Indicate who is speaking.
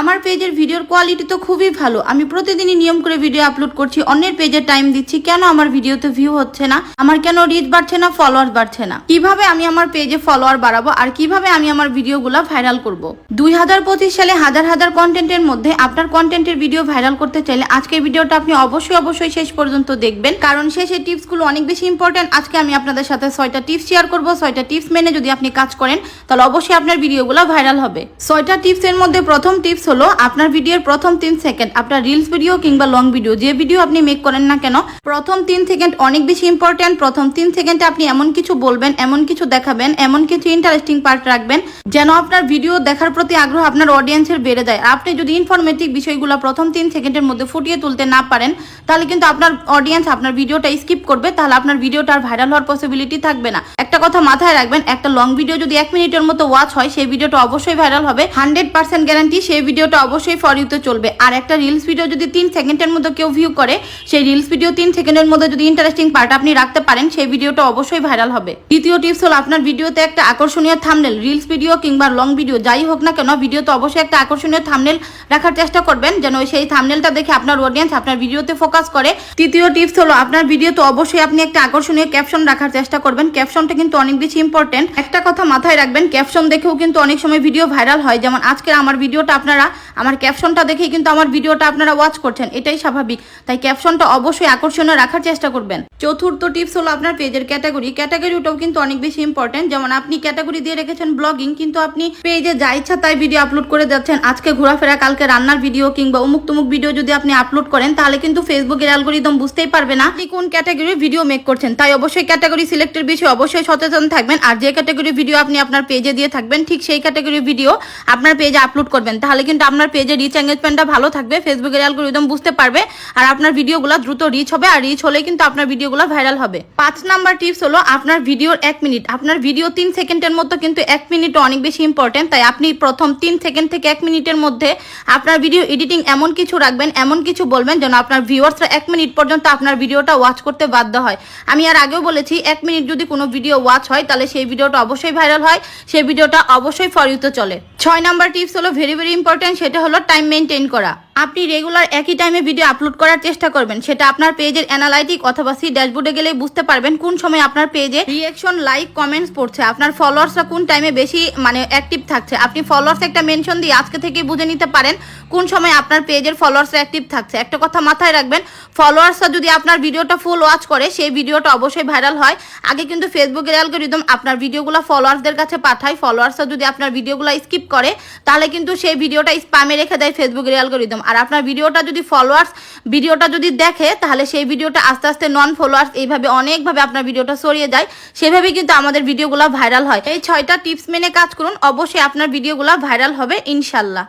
Speaker 1: আমার পেজের ভিডিওর কোয়ালিটি তো খুবই ভালো। আমি প্রতিদিনই নিয়ম করে ভিডিও আপলোড করছি, অন্যের পেজে টাইম দিচ্ছি, কেন আমার ভিডিওতে ভিউ হচ্ছে না? আমার কেন রিচ বাড়ছে না ফলোয়ার বাড়ছে না? কীভাবে আমি আমার পেজে ফলোয়ার বাড়াবো আর কীভাবে আমি আমার ভিডিওগুলো ভাইরাল করব? দুই হাজার পঁচিশ সালে হাজার হাজার কন্টেন্টের মধ্যে আপনার কন্টেন্টের ভিডিও ভাইরাল করতে চাইলে আজকের ভিডিওটা আপনি অবশ্যই অবশ্যই শেষ পর্যন্ত দেখবেন। কারণ শেষে টিপসগুলো অনেক বেশি ইম্পর্টেন্ট আজকে আমি আপনাদের সাথে ছয়টা টিপস শেয়ার করব। ছয়টা টিপস মেনে যদি আপনি কাজ করেন, তাহলে অবশ্যই আপনার ভিডিওগুলো ভাইরাল হবে। ছয়টা টিপসের মধ্যে প্রথম টিপস হলো, আপনার ভিডিওর প্রথম তিন সেকেন্ড আপনার রিলস ভিডিও কিংবা লং ভিডিও যে ভিডিও আপনি মেক করেন না কেন, প্রথম তিন সেকেন্ড অনেক বেশি ইম্পর্টেন্ট প্রথম তিন সেকেন্ডে আপনি এমন কিছু বলবেন, এমন কিছু দেখাবেন, এমন কিছু ইন্টারেস্টিং পার্ট রাখবেন, যেন আপনার ভিডিও দেখার প্রতি আগ্রহ আপনার অডিয়েন্সের বেড়ে যায়। আপনি যদি ইনফরমেটিভ বিষয়গুলো প্রথম তিন সেকেন্ডের মধ্যে ফুটিয়ে তুলতে না পারেন, তাহলে কিন্তু আপনার অডিয়েন্স আপনার ভিডিওটা স্কিপ করবে, তাহলে আপনার ভিডিওটা আর ভাইরাল হওয়ার পসিবিলিটি থাকবে না। একটা কথা মাথায় রাখবেন, একটা লং ভিডিও যদি এক মিনিটের মতো ওয়াচ হয়, সেই ভিডিওটা অবশ্যই ভাইরাল হবে হান্ড্রেড পার্সেন্ট গ্যারান্টি সেই ভিডিওটা অবশ্যই ফর ইউতে চলবে। আর একটা রিলস ভিডিও যদি তিন সেকেন্ডের মধ্যে কেউ ভিউ করে, সেই রিলস ভিডিও তিন সেকেন্ডের মধ্যে যদি ইন্টারেস্টিং পার্ট আপনি রাখতে পারেন, সেই ভিডিওটা অবশ্যই ভাইরাল হবে। দ্বিতীয় টিপস হল আপনার ভিডিওতে একটা আকর্ষণীয় থামনেল রিলস ভিডিও কিংবা লং ভিডিও যাই হোক না কেন ভিডিওতে অবশ্যই একটা আকর্ষণীয় থামনেল রাখার চেষ্টা করবেন, যেন সেই থামনেলটা দেখে আপনার অডিয়েন্স আপনার ভিডিওতে ফোকাস করে। তৃতীয় টিপস হলো আপনার ভিডিওতে অবশ্যই আপনি একটা আকর্ষণীয় ক্যাপশন রাখার চেষ্টা করবেন। ক্যাপশনটা কিন্তু অনেক বেশি ইম্পর্টেন্ট একটা কথা মাথায় রাখবেন ক্যাপশন দেখেও কিন্তু অনেক সময় ভিডিও ভাইরাল হয়। যেমন আজকের আমার ভিডিওটা আপনারা আমার ক্যাপশনটা দেখেই কিন্তু আমার ভিডিওটা আপনারা ওয়াচ করছেন, এটাই স্বাভাবিক। তাই ক্যাপশনটা অবশ্যই আকর্ষণীয় রাখার চেষ্টা করবেন। চতুর্থ টিপস হলো আপনার পেজের ক্যাটাগরি ক্যাটাগরিটাও কিন্তু অনেক বেশি ইম্পর্টেন্ট যেমন আপনি ক্যাটাগরি দিয়ে রেখেছেন ব্লগিং কিন্তু আপনি পেজে যা ইচ্ছা তাই ভিডিও আপলোড করে যাচ্ছেন। আজকে ঘোরাফেরা, কালকে রান্নার ভিডিও কিংবা অমুক তুমুক ভিডিও যদি আপনি আপলোড করেন, তাহলে কিন্তু ফেসবুকের অ্যালগোরিদম বুঝতেই পারবে না আপনি কোন ক্যাটাগরির ভিডিও মেক করছেন। তাই অবশ্যই ক্যাটাগরি সিলেক্টের বিষয়ে অবশ্যই সচেতন থাকবেন। আর যে ক্যাটাগরি ভিডিও আপনি আপনার পেজে দিয়ে থাকবেন, ঠিক সেই ক্যাটাগরি ভিডিও আপনার পেজে আপলোড করবেন। তাহলে কিন্তু আপনার পেজে রিচ এঙ্গেজমেন্টটা ভালো থাকবে ফেসবুকের অ্যালগোরিদম বুঝতে পারবে, আর আপনার ভিডিওগুলো দ্রুত রিচ হবে, আর রিচ হলে কিন্তু আপনার ভিডিওগুলো ভাইরাল হবে। পাঁচ নাম্বার টিপস হলো আপনার ভিডিওর এক মিনিট আপনার ভিডিও তিন সেকেন্ডের মতো কিন্তু এক মিনিট অনেক বেশি ইম্পর্টেন্ট তাই আপনি প্রথম তিন সেকেন্ড থেকে এক মিনিটের মধ্যে আপনার ভিডিও এডিটিং এমন কিছু রাখবেন, এমন কিছু বলবেন যেন আপনার ভিউয়ার্সরা এক মিনিট পর্যন্ত আপনার ভিডিওটা ওয়াচ করতে বাধ্য হয়। আমি আর আগেও বলেছি, এক মিনিট যদি কোনো ভিডিও ওয়াচ হয়, তাহলে সেই ভিডিওটা অবশ্যই ভাইরাল হয়, সেই ভিডিওটা অবশ্যই ফর ইউতে চলে। ছয় নাম্বার টিপস হলো ভেরি ভেরি ইম্পর্টেন্ট সেটা হলো টাইম মেনটেন করা। আপনি রেগুলার একই টাইমে ভিডিও আপলোড করার চেষ্টা করবেন। সেটা আপনার পেজের অ্যানালাইটিক অথবা সি ড্যাশবোর্ডে গেলে বুঝতে পারবেন কোন সময় আপনার পেজে রিয়েকশন লাইক কমেন্টস পড়ছে। আপনার ফলোয়ার্সরা কোন টাইমে বেশি মানে অ্যাক্টিভ থাকছে? আপনি ফলোয়ার্স একটা মেনশন দিয়ে আজকে থেকে বুঝে নিতে পারেন কোন সময় আপনার পেজের ফলোয়ার্স অ্যাক্টিভ থাকছে। একটা কথা মাথায় রাখবেন ফলোয়ার্সরা যদি আপনার ভিডিওটা ফুল ওয়াচ করে, সেই ভিডিওটা অবশ্যই ভাইরাল হয়। আগে কিন্তু ফেসবুকের অ্যালগোরিদম আপনার ভিডিওগুলো ফলোয়ার্সদের কাছে পাঠায়। ফলোয়ার্সরা যদি আপনার ভিডিওগুলো স্কিপ করে, তাহলে কিন্তু সেই ভিডিওটা স্প্যামে রেখে দেয় ফেসবুকের অ্যালগোরিদম আর আপনার ভিডিওটা যদি ফলোয়ার্স ভিডিওটা যদি দেখে, তাহলে সেই ভিডিওটা আস্তে আস্তে নন ফলোয়ার্স এইভাবে অনেকভাবে আপনার ভিডিওটা সরিয়ে যায়। সেভাবে কিন্তু আমাদের ভিডিওগুলো ভাইরাল হয়। এই ছয়টা টিপস মেনে কাজ করুন। অবশ্যই আপনার ভিডিওগুলো ভাইরাল হবে, ইনশাল্লাহ।